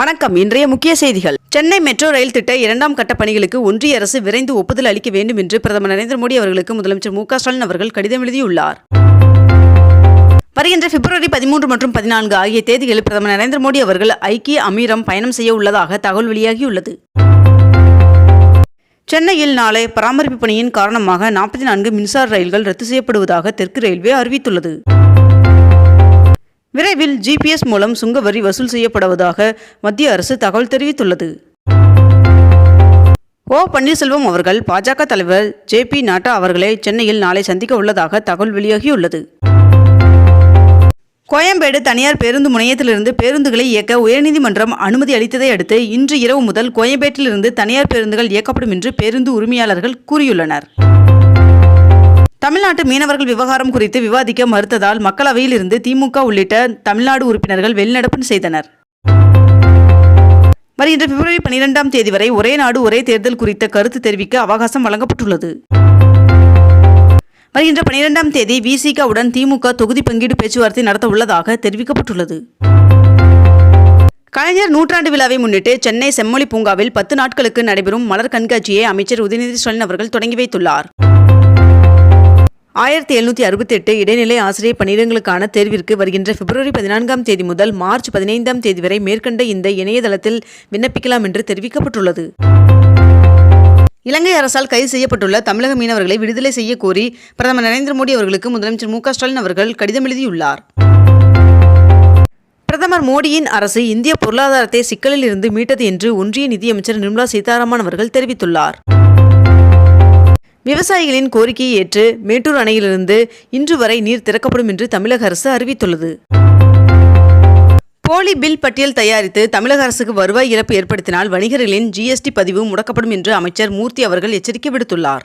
வணக்கம். இன்றைய முக்கிய செய்திகள். சென்னை மெட்ரோ ரயில் திட்ட இரண்டாம் கட்ட பணிகளுக்கு ஒன்றிய அரசு விரைந்து ஒப்புதல் அளிக்க வேண்டும் என்று பிரதமர் நரேந்திர மோடி அவர்களுக்கு முதலமைச்சர் மு ஸ்டாலின் அவர்கள் கடிதம் எழுதியுள்ளார். வருகின்ற பிப்ரவரி பதிமூன்று மற்றும் பதினான்கு ஆகிய தேதிகளில் பிரதமர் நரேந்திர மோடி அவர்கள் ஐக்கிய அமீரம் பயணம் செய்ய உள்ளதாக தகவல் வெளியாகியுள்ளது. சென்னையில் நாளை பராமரிப்பு பணியின் காரணமாக நாற்பத்தி நான்கு மின்சார ரயில்கள் ரத்து செய்யப்படுவதாக தெற்கு ரயில்வே அறிவித்துள்ளது. விரைவில் ஜிபிஎஸ் மூலம் சுங்க வரி வசூல் செய்யப்படுவதாக மத்திய அரசு தகவல் தெரிவித்துள்ளது. ஓ பன்னீர்செல்வம் அவர்கள் பாஜக தலைவர் ஜே பி நாட்டா அவர்களை சென்னையில் நாளை சந்திக்க உள்ளதாக தகவல் வெளியாகியுள்ளது. கோயம்பேடு தனியார் பேருந்து முனையத்திலிருந்து பேருந்துகளை இயக்க உயர்நீதிமன்றம் அனுமதி அளித்ததை அடுத்து இன்று இரவு முதல் கோயம்பேட்டிலிருந்து தனியார் பேருந்துகள் இயக்கப்படும் என்று பேருந்து உரிமையாளர்கள் கூறியுள்ளனர். தமிழ்நாட்டு மீனவர்கள் விவகாரம் குறித்து விவாதிக்க மறுத்ததால் மக்களவையில் இருந்து திமுக உள்ளிட்ட தமிழ்நாடு உறுப்பினர்கள் வெளிநடப்பு செய்தனர். வருகின்ற பிப்ரவரி பனிரெண்டாம் தேதி வரை ஒரே நாடு ஒரே தேர்தல் குறித்த கருத்து தெரிவிக்க அவகாசம் வழங்கப்பட்டுள்ளது. வருகின்ற பனிரெண்டாம் தேதி விசிகவுடன் திமுக தொகுதி பங்கீடு பேச்சுவார்த்தை நடத்த உள்ளதாக தெரிவிக்கப்பட்டுள்ளது. கலைஞர் நூற்றாண்டு விழாவை முன்னிட்டு சென்னை செம்மொழி பூங்காவில் பத்து நாட்களுக்கு நடைபெறும் மலர் கண்காட்சியை அமைச்சர் உதயநிதி ஸ்டாலின் அவர்கள் தொடங்கி வைத்துள்ளார். ஆயிரத்தி எழுநூற்றி அறுபத்தி எட்டு இடைநிலை ஆசிரியர் பணியிடங்களுக்கான தேர்விற்கு வருகின்ற பிப்ரவரி பதினான்காம் தேதி முதல் மார்ச் பதினைந்தாம் தேதி வரை மேற்கண்ட இந்த இணையதளத்தில் விண்ணப்பிக்கலாம் என்று தெரிவிக்கப்பட்டுள்ளது. இலங்கை அரசால் கைது செய்யப்பட்டுள்ள தமிழக மீனவர்களை விடுதலை செய்ய கோரி பிரதமர் நரேந்திர மோடி அவர்களுக்கு முதலமைச்சர் மு ஸ்டாலின் அவர்கள் கடிதம் எழுதியுள்ளார். பிரதமர் மோடியின் அரசு இந்திய பொருளாதாரத்தை சிக்கலில் இருந்து மீட்டது என்று ஒன்றிய நிதியமைச்சர் நிர்மலா சீதாராமன் அவர்கள் தெரிவித்துள்ளார். விவசாயிகளின் கோரிக்கையை ஏற்று மேட்டூர் அணையிலிருந்து இன்று வரை நீர் திறக்கப்படும் என்று தமிழக அரசு அறிவித்துள்ளது. போலி பில் பட்டியல் தயாரித்து தமிழக அரசுக்கு வருவாய் இழப்பு ஏற்படுத்தினால் வணிகர்களின் ஜிஎஸ்டி பதிவு முடக்கப்படும் என்று அமைச்சர் மூர்த்தி அவர்கள் எச்சரிக்கை விடுத்துள்ளார்.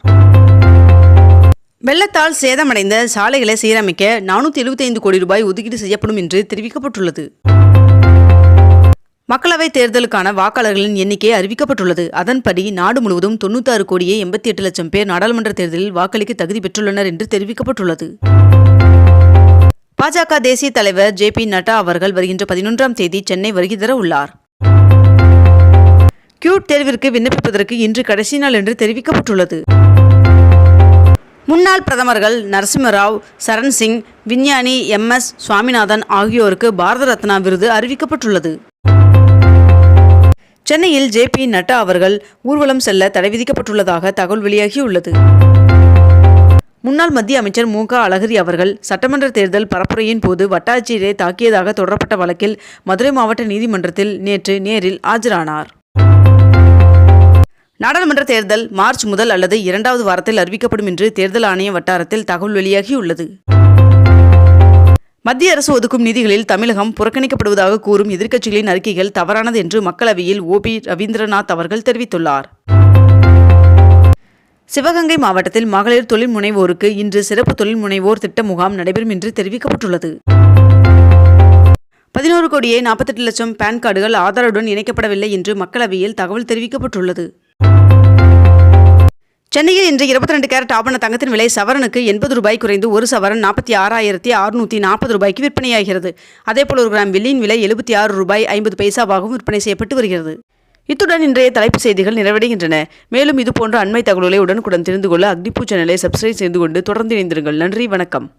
வெள்ளத்தால் சேதமடைந்த சாலைகளை சீரமைக்க நானூற்றி எழுபத்தைந்து கோடி ரூபாய் ஒதுக்கீடு செய்யப்படும் என்று தெரிவிக்கப்பட்டுள்ளது. மக்களவைத் தேர்தலுக்கான வாக்காளர்களின் எண்ணிக்கை அறிவிக்கப்பட்டுள்ளது. அதன்படி நாடு முழுவதும் தொண்ணூத்தாறு கோடியே எண்பத்தி எட்டு லட்சம் பேர் நாடாளுமன்ற தேர்தலில் வாக்களிக்க தகுதி பெற்றுள்ளனர் என்று தெரிவிக்கப்பட்டுள்ளது. பாஜக தேசிய தலைவர் ஜே பி நட்டா அவர்கள் வருகின்ற பதினொன்றாம் தேதி சென்னை வருகை தர உள்ளார். கியூட் தேர்விற்கு விண்ணப்பிப்பதற்கு இன்று கடைசி நாள் என்று தெரிவிக்கப்பட்டுள்ளது. முன்னாள் பிரதமர்கள் நரசிம்மராவ் சரண் சிங் விஞ்ஞானி எம் எஸ் சுவாமிநாதன் ஆகியோருக்கு பாரத ரத்னா விருது அறிவிக்கப்பட்டுள்ளது. சென்னையில் ஜே பி நட்டா அவர்கள் ஊர்வலம் செல்ல தடை விதிக்கப்பட்டுள்ளதாக தகவல் வெளியாகியுள்ளது. முன்னாள் மத்திய அமைச்சர் மு க அழகிரி அவர்கள் சட்டமன்ற தேர்தல் பரப்புரையின் போது வட்டாட்சியரை தாக்கியதாக தொடரப்பட்ட வழக்கில் மதுரை மாவட்ட நீதிமன்றத்தில் நேற்று நேரில் ஆஜரானார். நாடாளுமன்ற தேர்தல் மார்ச் முதல் அல்லது இரண்டாவது வாரத்தில் அறிவிக்கப்படும் என்று தேர்தல் ஆணைய வட்டாரத்தில் தகவல் வெளியாகியுள்ளது. மத்திய அரசு ஒதுக்கும் நிதிகளில் தமிழகம் புறக்கணிக்கப்படுவதாக கூறும் எதிர்க்கட்சிகளின் அறிக்கைகள் தவறானது என்று மக்களவையில் ஓ பி ரவீந்திரநாத் அவர்கள் தெரிவித்துள்ளார். சிவகங்கை மாவட்டத்தில் மகளிர் தொழில் முனைவோருக்கு இன்று சிறப்பு தொழில் முனைவோர் திட்ட முகாம் நடைபெறும் என்று தெரிவிக்கப்பட்டுள்ளது. பதினோரு கோடியே நாற்பத்தெட்டு லட்சம் பான் கார்டுகள் ஆதாருடன் இணைக்கப்படவில்லை என்று மக்களவையில் தகவல் தெரிவிக்கப்பட்டுள்ளது. சென்னையில் இன்று இருபத்தி ரெண்டு கேரட் ஆபண தங்கத்தின் விலை சவரனுக்கு எண்பது ரூபாய் குறைந்து ஒரு சவரன் நாற்பத்தி ஆறாயிரத்தி அறுநூற்றி நாற்பது ரூபாய்க்கு விற்பனையாகிறது. அதேபோல் ஒரு கிராம் வெள்ளியின் விலை எழுபத்தி ஆறு ரூபாய் ஐம்பது பைசாவாகவும் விற்பனை செய்யப்பட்டு வருகிறது. இத்துடன் இன்றைய தலைப்புச் செய்திகள் நிறைவடைகின்றன. மேலும் இதுபோன்ற அண்மை தகவல்களை உடனுக்குடன் தெரிந்து கொள்ள அக்னிபூ சேனலை சப்ஸ்கிரைப் செய்து கொண்டு தொடர்ந்து இணைந்திருங்கள். நன்றி வணக்கம்.